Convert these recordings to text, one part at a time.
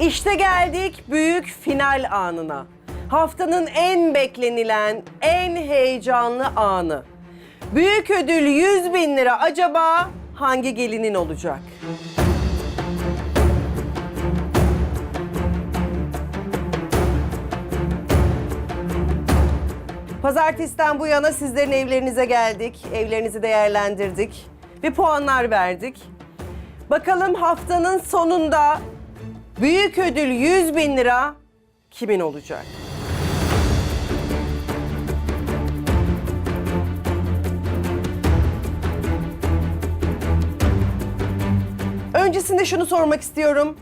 İşte geldik büyük final anına. Haftanın en beklenilen, en heyecanlı anı. Büyük ödül 100 bin lira acaba hangi gelinin olacak? Pazartesiden bu yana sizlerin evlerinize geldik. Evlerinizi değerlendirdik. Ve puanlar verdik. Bakalım haftanın sonunda büyük ödül 100 bin lira kimin olacak? Öncesinde şunu sormak istiyorum.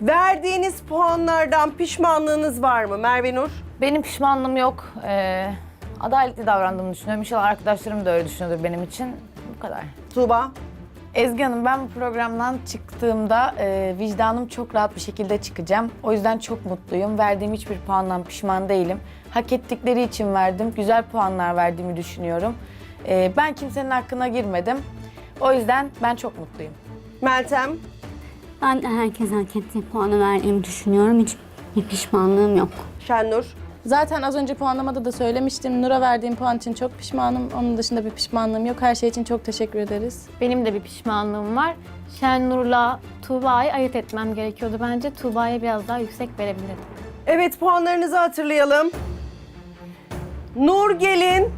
Verdiğiniz puanlardan pişmanlığınız var mı Merve Nur? Benim pişmanlığım yok. Ee, adaletli davrandığımı düşünüyorum. İnşallah arkadaşlarım da öyle düşünüyordur benim için. Bu kadar. Tuğba? Ezgi Hanım ben bu programdan çıktığımda e, vicdanım çok rahat bir şekilde çıkacağım. O yüzden çok mutluyum. Verdiğim hiçbir puandan pişman değilim. Hak ettikleri için verdim. Güzel puanlar verdiğimi düşünüyorum. E, ben kimsenin hakkına girmedim. O yüzden ben çok mutluyum. Meltem? Ben de herkes hak ettiği puanı verdiğimi düşünüyorum. Hiç bir pişmanlığım yok. Şennur? Zaten az önce puanlamada da söylemiştim. Nur'a verdiğim puan için çok pişmanım. Onun dışında bir pişmanlığım yok. Her şey için çok teşekkür ederiz. Benim de bir pişmanlığım var. Şennur'la Tuğba'yı ayırt etmem gerekiyordu bence. Tuğba'ya biraz daha yüksek verebilirdim. Evet puanlarınızı hatırlayalım. Nur Gelin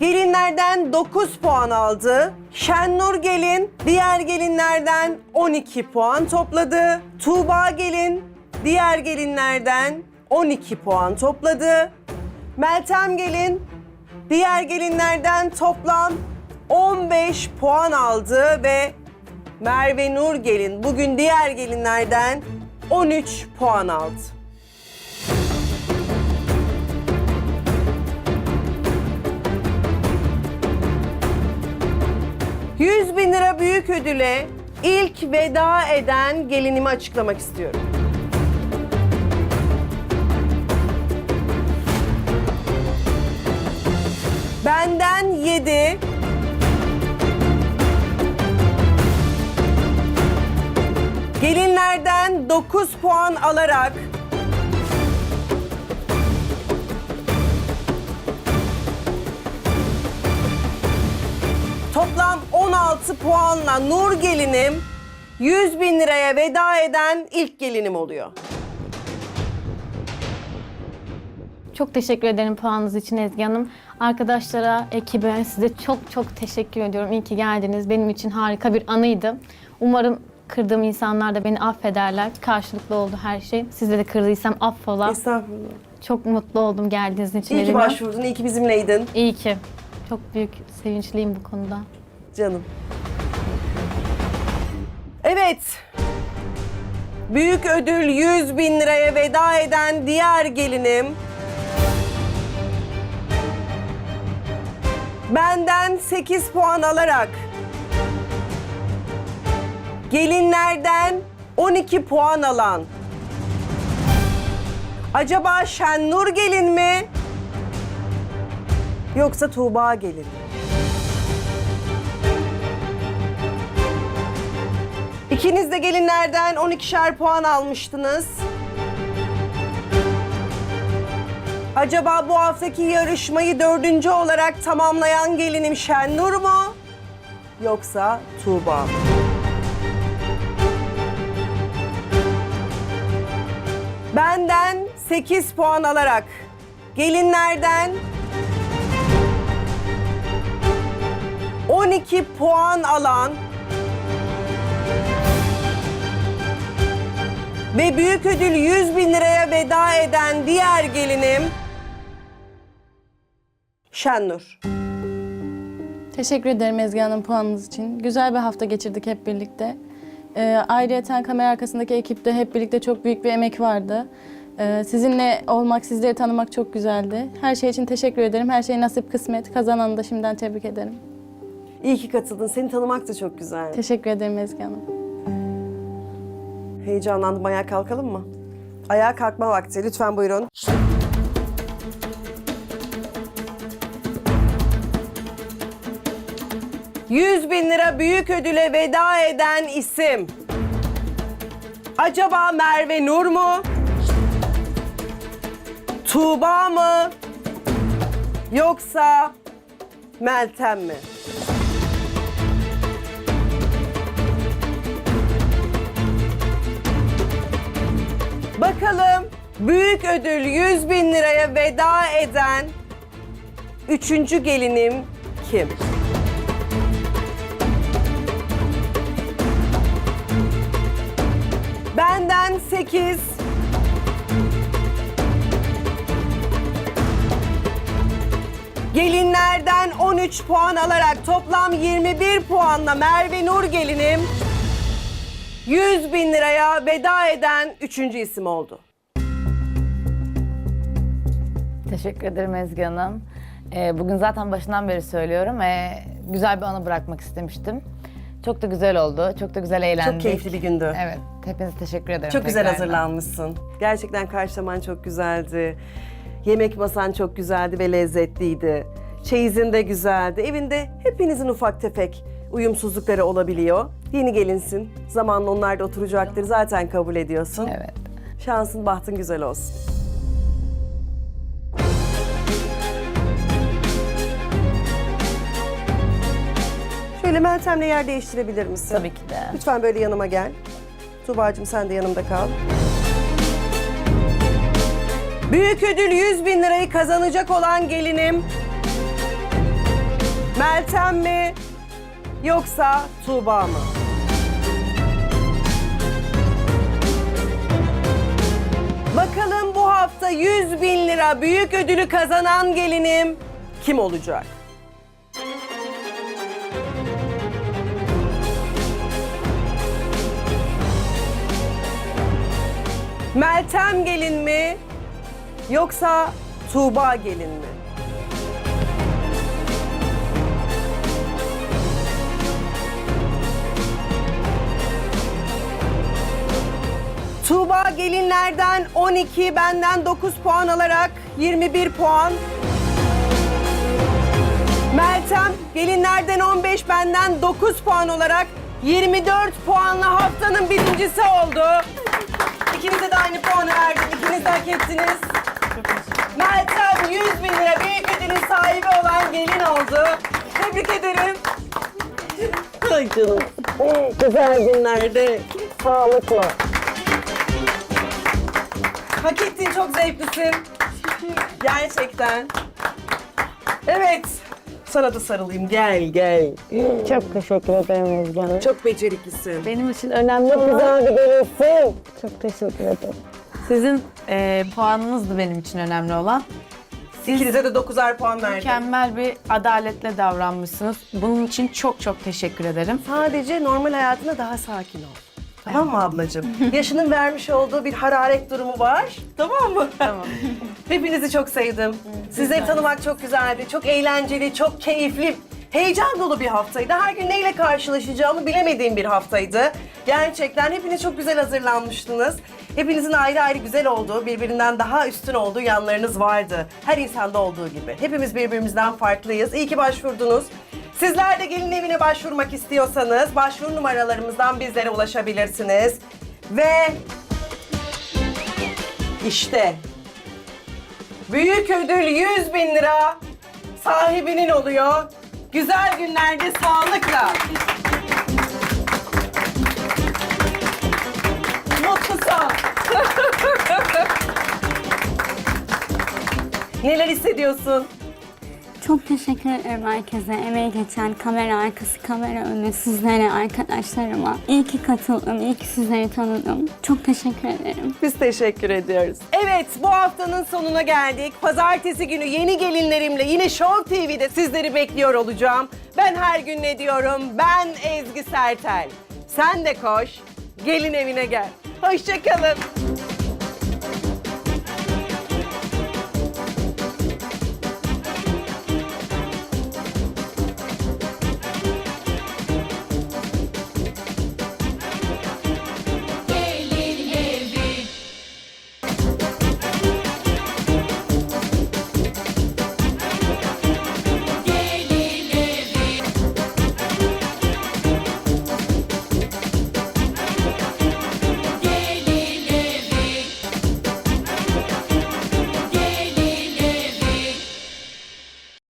gelinlerden 9 puan aldı. Şennur Gelin diğer gelinlerden 12 puan topladı. Tuğba Gelin diğer gelinlerden 12 puan topladı. Meltem Gelin diğer gelinlerden toplam 15 puan aldı ve Merve Nur Gelin bugün diğer gelinlerden 13 puan aldı. 100 bin lira büyük ödüle ilk veda eden gelinimi açıklamak istiyorum. Benden 7. Gelinlerden 9 puan alarak Toplam 16 puanla Nur gelinim 100 bin liraya veda eden ilk gelinim oluyor. Çok teşekkür ederim puanınız için Ezgi Hanım. Arkadaşlara, ekibe size çok çok teşekkür ediyorum. İyi ki geldiniz. Benim için harika bir anıydı. Umarım kırdığım insanlar da beni affederler. Karşılıklı oldu her şey. Sizde de kırdıysam affola. Estağfurullah. Çok mutlu oldum geldiğiniz için İyi ki başvurdun, iyi ki bizimleydin İyi ki. Çok büyük sevinçliyim bu konuda. canım. Evet. Büyük ödül 100 bin liraya veda eden diğer gelinim. Benden 8 puan alarak gelinlerden 12 puan alan acaba Şennur gelin mi yoksa Tuğba gelin mi? İkiniz de gelinlerden 12'şer puan almıştınız. Acaba bu haftaki yarışmayı dördüncü olarak tamamlayan gelinim Şennur mu? Yoksa Tuğba mı? Benden 8 puan alarak gelinlerden 12 puan alan Ve büyük ödül 100 bin liraya veda eden diğer gelinim Şennur. Teşekkür ederim Ezgi Hanım puanınız için. Güzel bir hafta geçirdik hep birlikte. Ee, ayrıyeten kamera arkasındaki ekipte hep birlikte çok büyük bir emek vardı. Ee, sizinle olmak, sizleri tanımak çok güzeldi. Her şey için teşekkür ederim. Her şey nasip kısmet. Kazananı da şimdiden tebrik ederim. İyi ki katıldın. Seni tanımak da çok güzel. Teşekkür ederim Ezgi Hanım. Heyecanlandım. Ayağa kalkalım mı? Ayağa kalkma vakti. Lütfen buyurun. ...100 bin lira büyük ödüle veda eden isim... Acaba Merve Nur mu? Tuğba mı? Yoksa Meltem mi? Bakalım büyük ödül 100 bin liraya veda eden üçüncü gelinim kim? Benden 8. Gelinlerden 13 puan alarak toplam 21 puanla Merve Nur gelinim 100 bin liraya veda eden üçüncü isim oldu. Teşekkür ederim Ezgi Hanım. Ee, bugün zaten başından beri söylüyorum. Ee, güzel bir anı bırakmak istemiştim. Çok da güzel oldu. Çok da güzel eğlendik. Çok keyifli bir gündü. Evet. Hepinize teşekkür ederim. Çok güzel tekrardan. hazırlanmışsın. Gerçekten karşılaman çok güzeldi. Yemek masan çok güzeldi ve lezzetliydi. Çeyizin de güzeldi. Evinde hepinizin ufak tefek uyumsuzlukları olabiliyor. Yeni gelinsin. Zamanla onlar da oturacaktır. Zaten kabul ediyorsun. Evet. Şansın, bahtın güzel olsun. Şöyle Meltem'le yer değiştirebilir misin? Tabii ki de. Lütfen böyle yanıma gel. Tuğba'cığım sen de yanımda kal. Büyük ödül 100 bin lirayı kazanacak olan gelinim Meltem mi yoksa Tuğba mı? Bakalım bu hafta 100 bin lira büyük ödülü kazanan gelinim kim olacak? Meltem gelin mi yoksa Tuğba gelin mi? Tuğba gelinlerden 12, benden 9 puan alarak 21 puan. Meltem gelinlerden 15, benden 9 puan olarak 24 puanla haftanın birincisi oldu. İkinize de aynı puanı verdim. İkiniz de hak ettiniz. Meltem 100 bin lira büyük ödülün sahibi olan gelin oldu. Tebrik ederim. Ay canım. Güzel günlerde sağlıkla. Hak ettin çok zevklisin. Gerçekten. Evet. Sana da sarılayım. Gel gel. Çok teşekkür ederim Özge Hanım. Çok beceriklisin. Benim için önemli olan... Güzel bir gelirsin. Çok teşekkür ederim. Sizin e, puanınızdı benim için önemli olan. İkinize de 9'ar puan verdim. Mükemmel bir adaletle davranmışsınız. Bunun için çok çok teşekkür ederim. Sadece normal hayatında daha sakin ol. Tamam mı ablacığım? Yaşının vermiş olduğu bir hararet durumu var. Tamam mı? Tamam. Hepinizi çok sevdim. Sizleri tanımak çok güzeldi. Çok eğlenceli, çok keyifli, heyecan dolu bir haftaydı. Her gün neyle karşılaşacağımı bilemediğim bir haftaydı. Gerçekten hepiniz çok güzel hazırlanmıştınız. Hepinizin ayrı ayrı güzel olduğu, birbirinden daha üstün olduğu yanlarınız vardı. Her insanda olduğu gibi. Hepimiz birbirimizden farklıyız. İyi ki başvurdunuz. Sizler de gelin evine başvurmak istiyorsanız başvuru numaralarımızdan bizlere ulaşabilirsiniz. Ve işte büyük ödül 100 bin lira sahibinin oluyor. Güzel günlerde sağlıkla. Mutlu son. Neler hissediyorsun? Çok teşekkür ederim herkese. Emeği geçen kamera arkası, kamera önü, sizlere, arkadaşlarıma. İyi ki katıldım, iyi ki sizleri tanıdım. Çok teşekkür ederim. Biz teşekkür ediyoruz. Evet bu haftanın sonuna geldik. Pazartesi günü yeni gelinlerimle yine Show TV'de sizleri bekliyor olacağım. Ben her gün ne diyorum? Ben Ezgi Sertel. Sen de koş, gelin evine gel. Hoşçakalın.